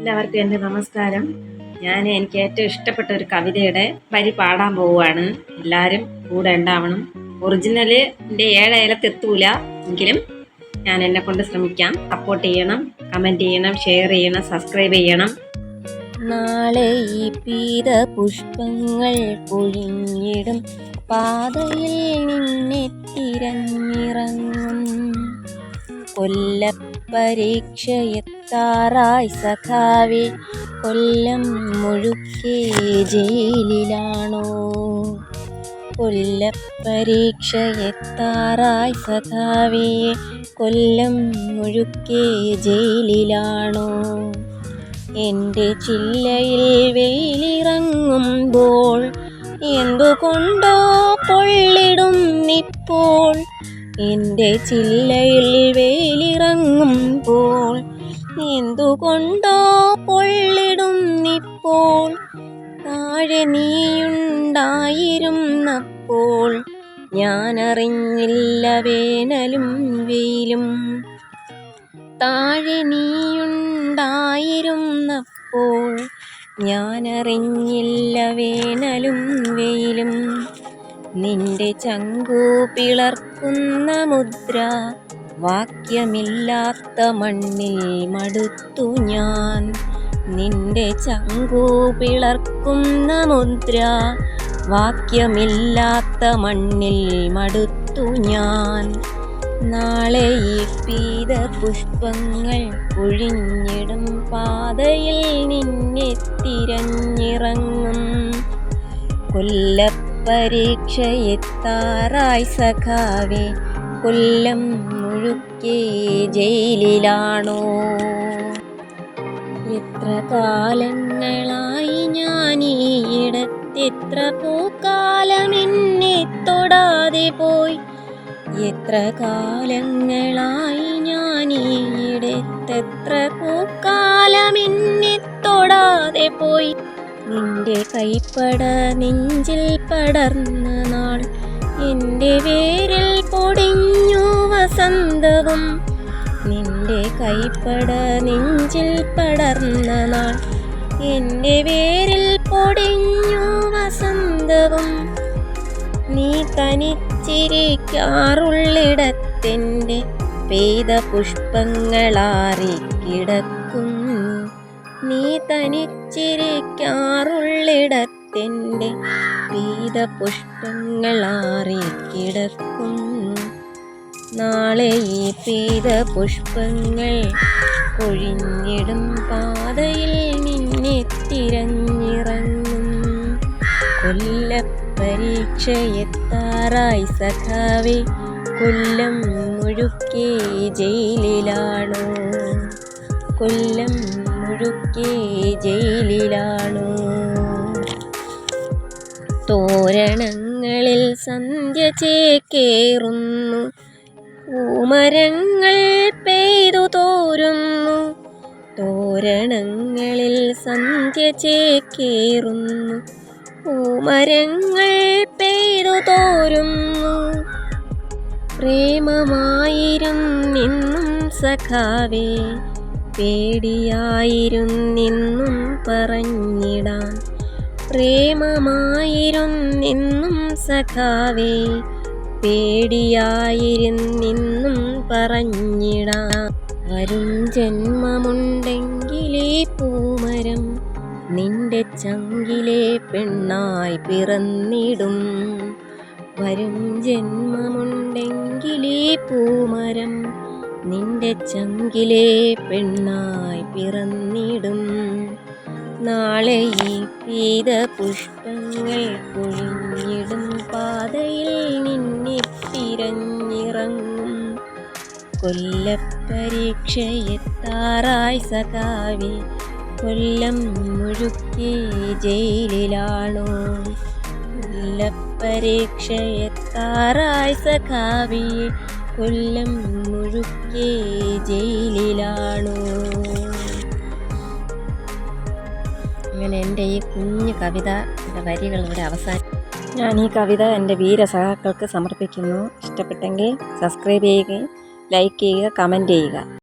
എല്ലാവർക്കും എന്റെ നമസ്കാരം. ഞാൻ എനിക്ക് ഏറ്റവും ഇഷ്ടപ്പെട്ട ഒരു കവിതയുടെ വരി പാടാൻ പോവുകയാണ്. എല്ലാവരും കൂടെ ഉണ്ടാവണം. ഒറിജിനൽ എന്റെ ഏഴയലത്തെത്തൂല എങ്കിലും ഞാൻ എന്നെ കൊണ്ട് ശ്രമിക്കാം. സപ്പോർട്ട് ചെയ്യണം കമന്റ് ചെയ്യണം ഷെയർ ചെയ്യണം സബ്സ്ക്രൈബ് ചെയ്യണം. നാളെ ഈ പീത പുഷ്പങ്ങൾ പൊഴിഞ്ഞിടും. പാതയിൽ നിന്നെ തിരഞ്ഞിറങ്ങും കൊല്ലപ്പരീക്ഷയെത്താറായി സഖാവേ കൊല്ലം മുഴുക്കെ ജയിലിലാണോ? കൊല്ലപ്പരീക്ഷയെത്താറായി സഖാവേ കൊല്ലം മുഴുക്കെ ജയിലിലാണോ? എന്റെ ചില്ലയിൽ വെയിലിറങ്ങുമ്പോൾ എന്തുകൊണ്ടോ പൊള്ളിടും ഇപ്പോൾ എന്റെ ചില്ലയിൽ വെയിലിറങ്ങുമ്പോൾ എന്തുകൊണ്ടോ പൊള്ളിടും ഇപ്പോൾ താഴെ നീയുണ്ടായിരുന്നപ്പോൾ ഞാനറിഞ്ഞില്ല വേനലും വെയിലും. താഴെ നീയുണ്ടായിരുന്നപ്പോൾ ഞാനറിഞ്ഞില്ല വേനലും വെയിലും. നിന്റെ ചങ്കു പിളർക്കുന്ന മുദ്ര വാക്യമില്ലാത്ത മണ്ണിൽ മടുത്തു ഞാൻ. നിന്റെ ചങ്കു പിളർക്കുന്ന മുദ്ര വാക്യമില്ലാത്ത മണ്ണിൽ മടുത്തു ഞാൻ. നാളെ ഈ പീത പുഷ്പങ്ങൾ ഒഴിഞ്ഞിടും പാതയിൽ നിന്നെ തിരഞ്ഞിറങ്ങും. കൊല്ലപ്പരീക്ഷയെത്താറായി സഖാവേ കൊല്ലം മുഴുക്കെ ജയിലിലാണോ? എത്ര കാലങ്ങളായി ഞാൻ ഈയിടത്തെത്ര പൂക്കാലം എന്നെ തൊടാതെ പോയി. എത്ര കാലങ്ങളായി ഞാൻ ഈയിടത്തെത്ര പൂക്കാലം എന്നെ തൊടാതെ പോയി. നിന്റെ കൈപ്പട നെഞ്ചിൽ പടർന്ന നാൾ എന്റെ വേരിൽ പൊടിഞ്ഞു വസന്തവും നിന്റെ കൈപ്പട നെഞ്ചിൽ പടർന്ന നാൾ എന്റെ വേരിൽ പൊടിഞ്ഞു വസന്തവും. നീ തനിച്ചിരിക്കാറുള്ളിടത്തെന്റെ പെയ്ത പുഷ്പങ്ങളാറി കിടക്കുന്നു നീ തനിച്ചിരിക്കാറുള്ളിടത്തെന്റെ പെയ്ത പുഷ്പങ്ങളാറി കിടക്കുന്നു നാളെ ഈ പെയ്ത പുഷ്പങ്ങൾ കൊഴിഞ്ഞിടും പാതയിൽ നിന്നെ തിരഞ്ഞിറങ്ങും. കൊല്ല പരീക്ഷയെത്താറായി സഖാവേ കൊല്ലം മുഴുക്കെ ജയിലിലാണോ? കൊല്ലം മുഴുക്കെ ജയിലിലാണോ? തോരണങ്ങളിൽ സന്ധ്യ ചേക്കേറുന്നു. പൂമരങ്ങൾ പെയ്തു തോരുന്നു. തോരണങ്ങളിൽ സന്ധ്യ ചേക്കേറുന്നു. പൂമരങ്ങൾ പെയ്തു തോരുന്നു. പ്രേമമായിരുന്നിന്നും സഖാവേ പേടിയായിരുന്നിന്നും പറഞ്ഞിടാൻ. പ്രേമമായിരുന്നിന്നും സഖാവേ പേടിയായിരുന്നിന്നും പറഞ്ഞിടാം. വരും ജന്മമുണ്ടെങ്കിലേ പൂമരം നിന്റെ ചങ്കിലെ പെണ്ണായി പിറന്നിടും. വരും ജന്മമുണ്ടെങ്കിലേ പൂമരം നിന്റെ ചങ്കിലെ പെണ്ണായി പിറന്നിടും. നാളെ ഈ പീത പുഷ്പങ്ങൾ പൊഴിഞ്ഞിടും പാതയിൽ തിരഞ്ഞിറങ്ങും കൊല്ലപ്പരീക്ഷയെത്താറായി സഖാവി കൊല്ലം മുഴുക്കി ജയിലിലാണോ? കൊല്ലപ്പരീക്ഷയെത്താറായി സഖാവി കൊല്ലം മുഴുക്കി ജയിലിലാണോ? അങ്ങനെ എന്റെ ഈ കുഞ്ഞു കവിത വരികൾ ഇവിടെ അവസാനം ഞാൻ ഈ കവിത എന്റെ വീര സഹാക്കൾക്ക് സമർപ്പിക്കുന്നു. ഇഷ്ടപ്പെട്ടെങ്കിൽ സബ്സ്ക്രൈബ് ചെയ്യുകയും ലൈക്ക് ചെയ്യുക കമന്റ് ചെയ്യുക.